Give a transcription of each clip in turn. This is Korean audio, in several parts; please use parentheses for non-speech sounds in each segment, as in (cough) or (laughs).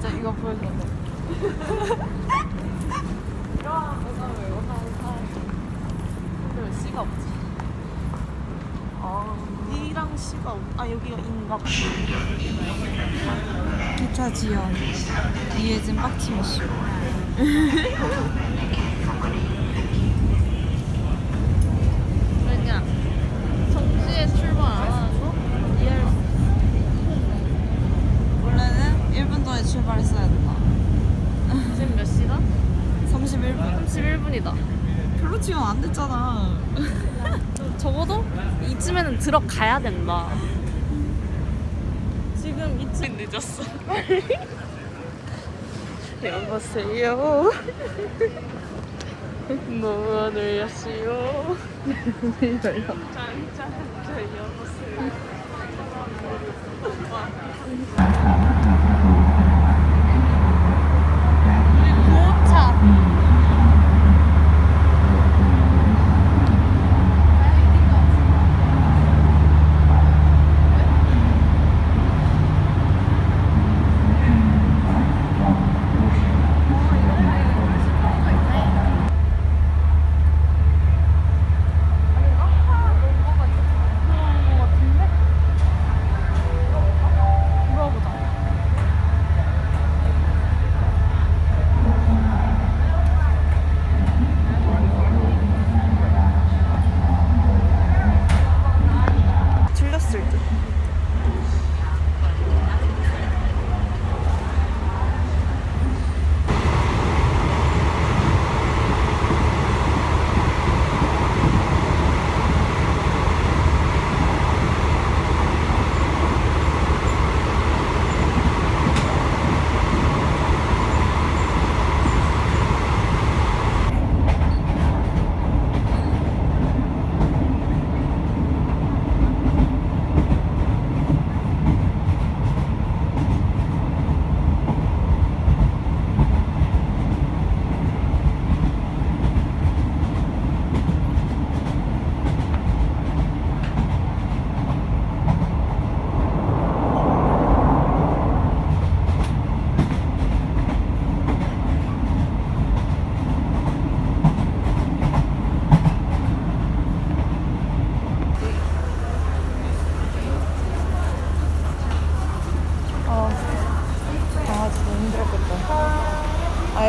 진짜 이거 보여줘도 이런 모습을 원하는 사람이 근데 씨가 없지? 아, 니랑 씨가 없... 아 여기가 인가 봐. 기차 지연 이해진 빡치미쇼 (laughs) 들어가야 된다. 지금 이쯤 늦었어. (laughs) 여보세요. 너무 늘렸어요. 짠짠 저 여보세요. 우리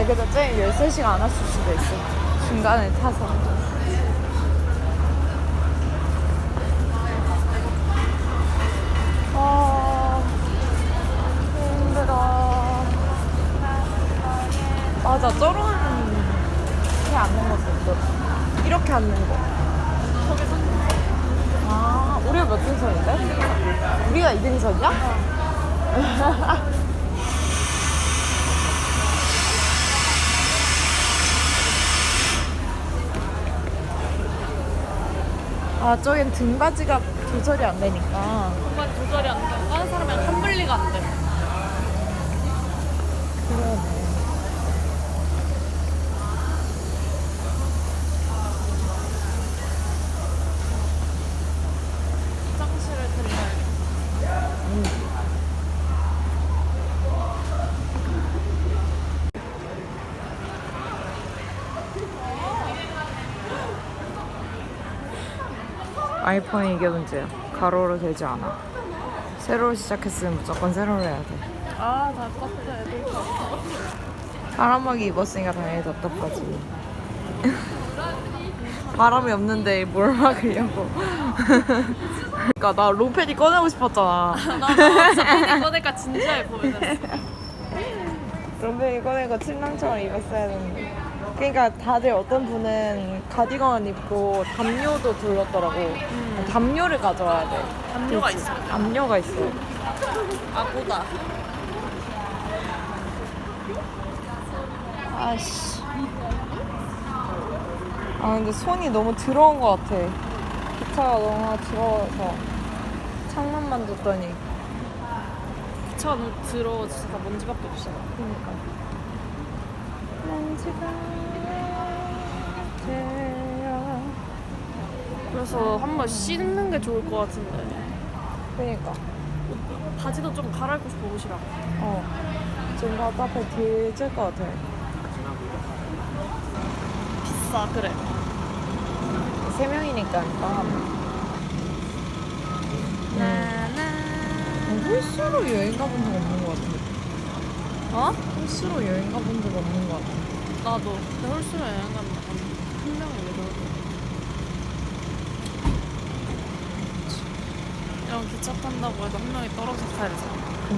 근데 쟤 13시간 안 왔을 수도 있어. 중간에 타서. 아 힘들어. 맞아 저런 게 앉는 것도 있어. 이렇게 앉는 거. 아, 우리가 몇 등선인데? 우리가 2등선이야? (laughs) 아, 저긴 등받이가 조절이 안 되니까. 정말 조절이 안 돼. 다른 사람이랑 한 분리가 안 돼. 그러네. 화장실을 들려야 아이폰이 이게 문제야. 가로로 되지 않아. 세로로 시작했으면 무조건 세로로 해야 돼. 아, 답답해. 바람막이 입었으니까 당연히 답답하지. 바람이 없는데 뭘 막으려고. 그러니까 나 롱패디 꺼내고 싶었잖아. 나도 진짜 패딩 꺼내니까 진지하게 보이네. 롱패디 꺼내고 침낭처럼 입었어야 되는데. 그러니까 다들 어떤 분은 가디건 입고 담요도 둘렀더라고. 담요를 가져와야 돼. 담요가? 있어. 담요가 있어. 아, 보다. 아씨. 아 근데 손이 너무 더러운 것 같아. 기차가 너무 더러워서 창문만 뒀더니. 기차가 너무 더러워. 진짜 다 먼지밖에 없어. 그러니까. 먼지가 돼요. 그래서 한 번 씻는 게 좋을 것 같은데. 그러니까. 바지도 좀 갈아입고 싶어, 옷이랑. 어. 지금 답답해 뒤질 것 같아. 비싸, 그래. 세 명이니까 빵 하나. 홀수로 여행 가본 적 없는 것 같은데. 어? 홀수로 여행 가본 적 없는 것 같아. 나도. 근데 홀수로 여행 가면 한 명이 왜 저러지? 이런 기차 탄다고 해도 한 명이 떨어져 타야 되잖아. 음,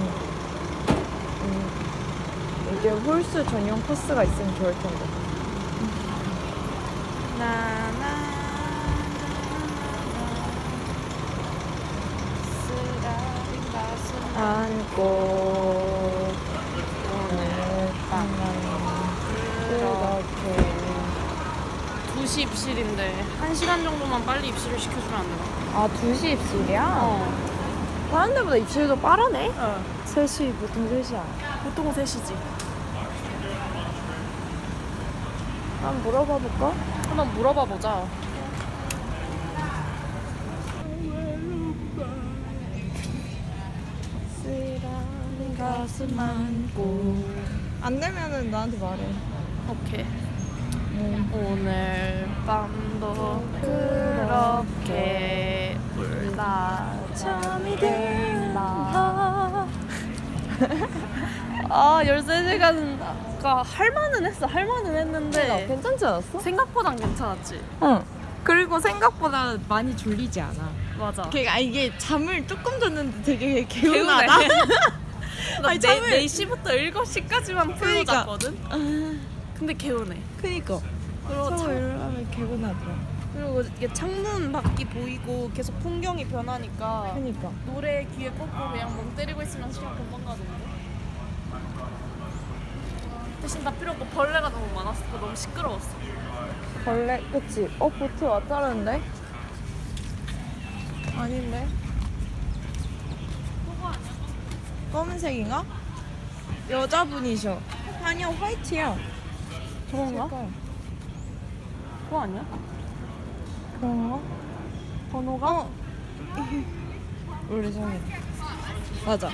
이게 홀수 전용 코스가 있으면 좋을 텐데. 나나 안고 오늘 밤만 그렇게 2시 입실인데 1시간 정도만 빨리 입실을 시켜주면 안 되나? 아 2시 입실이야? 어. 다른 데보다 입실도 빠르네? 어. 3시 보통 3시야 보통은 3시지. 한번 물어봐 볼까? 한번 물어봐 보자. 가슴 안고 안 되면은 나한테 말해 오케이. 응. 오늘 밤도 그렇게 울다 잠이 든다. (laughs) 아 13시간가 할만은 했어 할만은 했는데 괜찮지 않았어? 생각보단 괜찮았지 응 그리고 생각보다 많이 졸리지 않아 맞아 걔가 이게 잠을 조금 잤는데 되게 개운하다 (laughs) 나 아니, 네, 잠을- 4 시부터 7시까지만 풀로 그러니까. 잤거든 근데 개운해. 그니까. 그리고, 창, 일어나면 개운하더라. 그리고 이게 창문 밖이 보이고 계속 풍경이 변하니까 그니까. 노래 귀에 꽂고 그냥 멍 때리고 있으면 시간 금방 가던데? 대신 나 필요 없고 벌레가 너무 많았어. 너무 시끄러웠어. 벌레? 그치. 어 보트 왔다는데? 아닌데? 검은색인가? 여자분이셔. 아니야 화이트야 저건가? 그거 아니야? 그런가? 번호가? 어. (laughs) 우리 정이 맞아.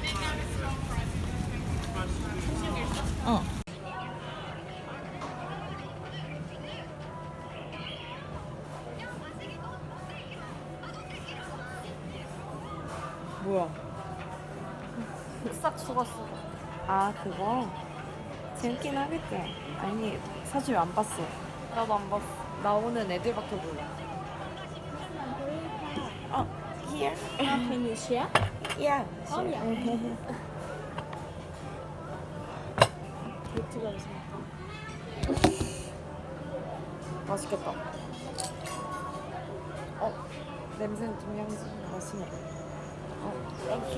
어. 뭐야? 싹 속았어. 아 그거? 재밌긴 하겠다 아니 사실 안 봤어? 나도 안 봤어. 나오는 애들밖에 몰라. 어 here. Can you share? yeah Oh, yeah. 보트가 있어 (laughs) 맛있겠다. 어 냄새는 좀 향수. 맛있네. 어 땡큐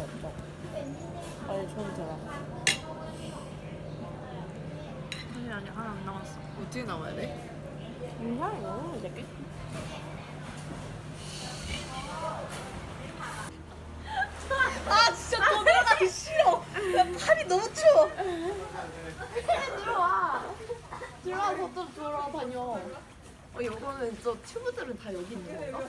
안 찍었죠 빨리 손 대라 아니 아니 하나 안 남았어 어떻게 나와야 돼? 괜찮아 너무 되게 아 진짜 더 들어가기 싫어. 야, 팔이 너무 추워. 들어와 들어와서 또 돌아다녀 어 이거는 저 튜브들은 다 여기 있는 건가?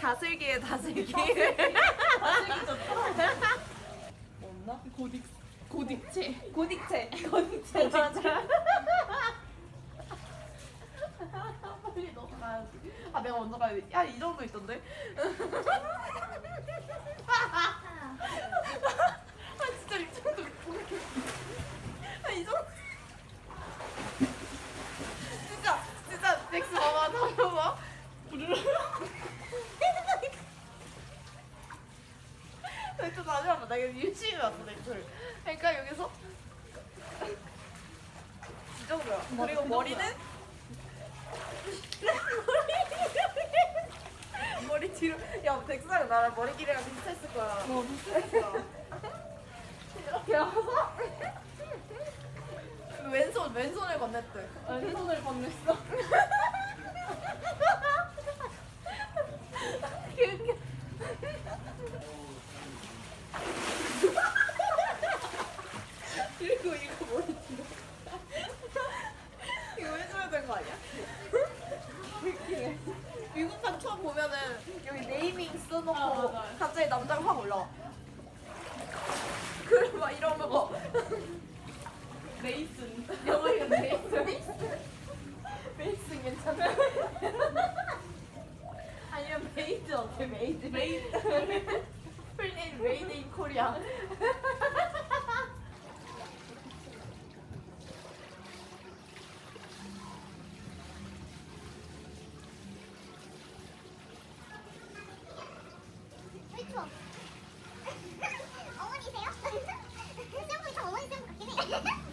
다슬기의 다슬기 다슬기 좋다 고딕 고딕체. 고딕체 고딕체 맞아 가야지 아 내가 먼저 가야지 야이 정도 있던데? 아 진짜 이 정도 아이 정도. 진짜 진짜 넥스 봐봐 잠깐만 넥스 다시 한번 나 이거 유치해 왔어 넥스를. 그러니까 여기서 이 정도야. 그리고 머리는 (laughs) 머리 뒤로 야 백수랑 나랑 머리 길이랑 비슷했을 거야. 어 비슷했을 거야 이렇게 와서 왼손 왼손을 건넸대. 왼손을 건넸어 (laughs) 메이슨 영어 이름 레이슨. 레이슨 괜찮아. 아니면 메이드 어때? 메이드. 메이드. 풀네임 메이드 인 코리아. (laughs) 어머니세요? (laughs) 쌤부터 어머니 쌤 같긴 해. (laughs)